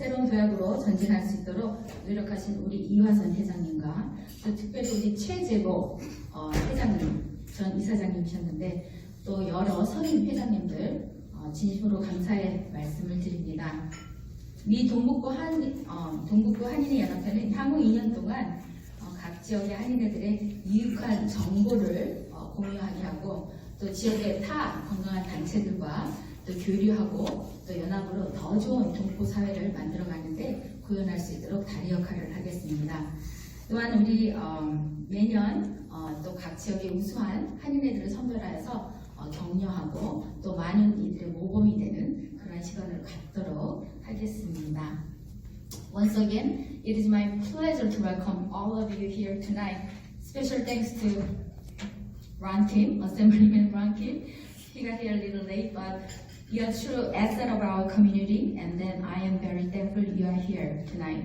새로운 도약으로 전진할 수 있도록 노력하신 우리 이화선 회장님과 또 특별히 우리 최재보 어, 회장님, 전 이사장님이셨는데 또 여러 선임 회장님들 어, 진심으로 감사의 말씀을 드립니다. 미 동북부 한 어, 동북부 한인의 연합회는 향후 2년 동안 어, 각 지역의 한인회들의 유익한 정보를 어, 공유하게 하고 또 지역의 타 건강한 단체들과 또 교류하고 또 연합으로 더 좋은 동포 사회를 만들어가는데 구현할 수 있도록 다리 역할을 하겠습니다. 또한 우리 어, 매년 어, 또 각 지역의 우수한 한인회들을 선별하여서 어, 격려하고 또 많은 이들의 모범이 되는 그런 시간을 갖도록 하겠습니다. Once again, it is my pleasure to welcome all of you here tonight. Special thanks to Ron Kim, Assemblyman Ron Kim. He got here a little late, but you are true asset of our community, and then I am very thankful you are here tonight.